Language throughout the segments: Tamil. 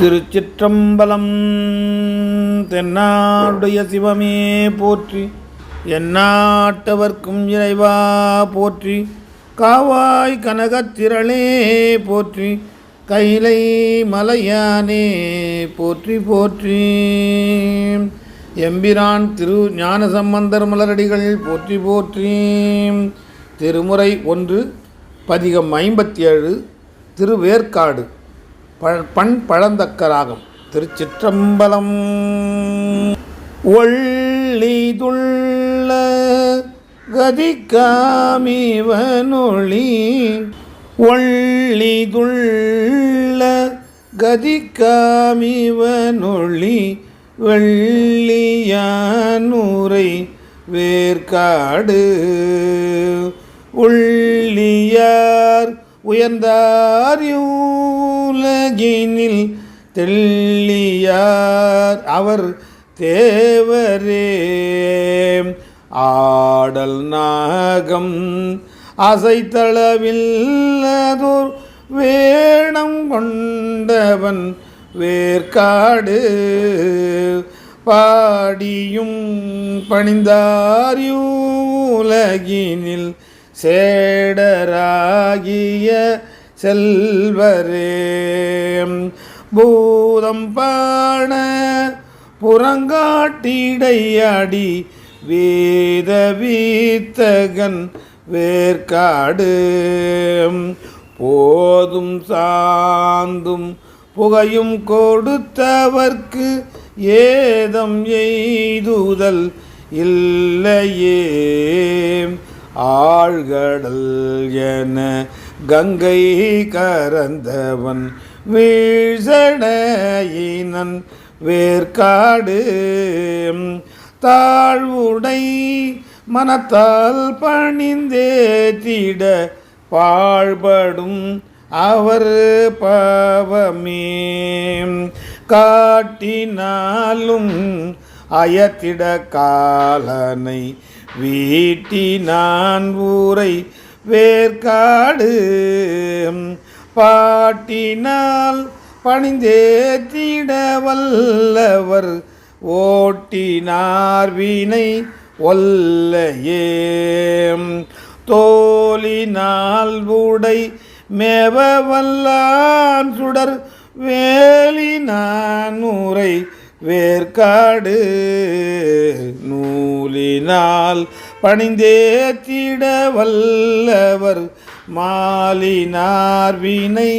திருச்சிற்றம்பலம் தென்னாடுடைய சிவமே போற்றி எந்நாட்டவர்க்கும் இறைவா போற்றி காவாய் கனகத்திரளே போற்றி கைலை மலையானே போற்றி போற்றி. எம்பிரான் திரு ஞான சம்பந்தர் மலரடிகள் போற்றி போற்றி. திருமுறை ஒன்று பதிகம் ஐம்பத்தி ஏழு திருவேற்காடு. பண் பழந்தக்கராகும் திருச்சிற்றம்பலம் ஒள்ளிதுள்ள கதிக்காமிவனொளி ஒள்ளிதுள்ள கதிகாமிவனொளி வெள்ளியானூரை வேர்காடு உள்ளியார் உயர்ந்தாரியுலகினில் தெள்ளியார் அவர் தேவரே. ஆடல் நாகம் அசைத்தளவில்லதோர் வேடம் கொண்டவன் வேர்காடு பாடியும் பணிந்தாரியூலகினில் சேடராகிய செல்வரே. பூதம் பாண புறங்காட்டிடையாடி வேத வீத்தகன் வேர்காடு. போதும் சாந்தும் புகையும் கொடுத்தவர்க்கு ஏதம் எய்துதல் இல்லையே. ஆழ்கடல் என கங்கை கரந்தவன் வீழ்சடையினன் வேர்காடு தாழ்வுடை மனத்தால் பணிந்தேத்திட பாழ்படும் அவர் பாவமே. காட்டினாலும் அயத்திட காலனை வீட்டினான் ஊரை வேர்க்காடு பாட்டினால் பணிந்தேத்திட வல்லவர் ஓட்டினார் வீணை ஒல்லையே. தோலினால் உடை மேவ வல்லான் சுடர் வேலினான் உரை வேர்க்காடு நூலினால் பணிந்தேத்திட வல்லவர் மாலினார் வினை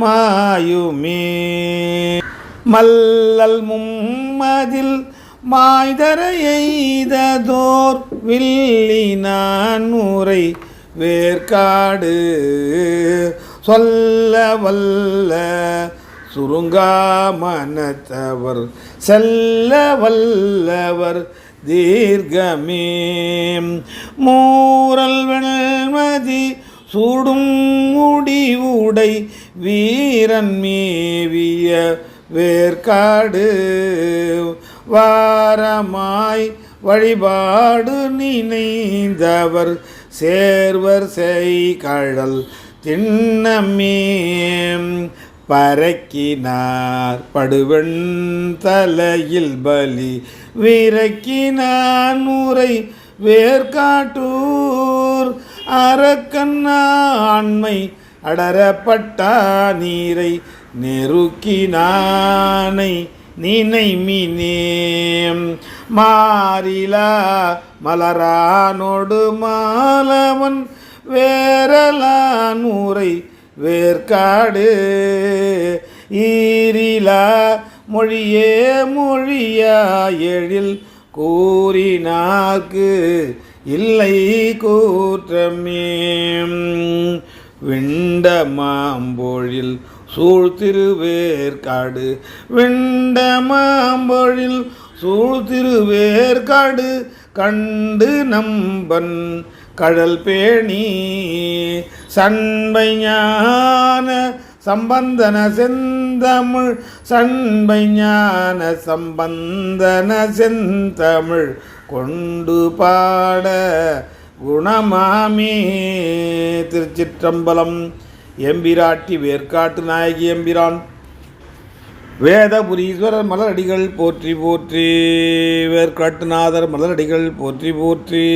மாயுமே. மல்லல் மும்மதில் மாய்தர எய்ததோர் வில்லினான் உரை வேர்க்காடு சொல்ல வல்ல சுருங்காமனத்தவர் செல்ல வல்லவர் தீர்க்கமே. மூரல் வெண்மதி சுடும் முடிவுடை வீரன் மேவிய வேர்காடு. வாரமாய் வழிபாடு நினைந்தவர் சேர்வர் செய் கழல் திண்ணமே. பறக்கினார் படுவெண் தலையில் பலி விரக்கினான் உரை வேர்காட்டூர் அரக்கண்ணாண்மை அடரப்பட்டா நீரை நெருக்கினானை நினைமினேம். மாறிலா மலரானோடு மாலவன் வேரலான் ஊரை வேர்காடு. ஈரிலா மொழியே மொழியா எழில் கூறினார்க்கு இல்லை கூற்றமே. விண்ட மாம்பொழில் சூழ்திருவேற்காடு. விண்ட மாம்பொழில் சூழ்திருவேற்காடு. கண்டு நம்பன் கடல் பேணி சண்பை ஞான சம்பந்தன செந்தமிழ் சண்பை ஞான சம்பந்தன செந்தமிழ் கொண்டு பாட குணமாமே. திருச்சிற்றம்பலம் எம்பிராட்டி வேர்க்காட்டு நாயகி எம்பிரான் வேதபுரீஸ்வரர் மலரடிகள் போற்றி போற்றி வேர்காட்டுநாதர் மலரடிகள் போற்றி போற்றி.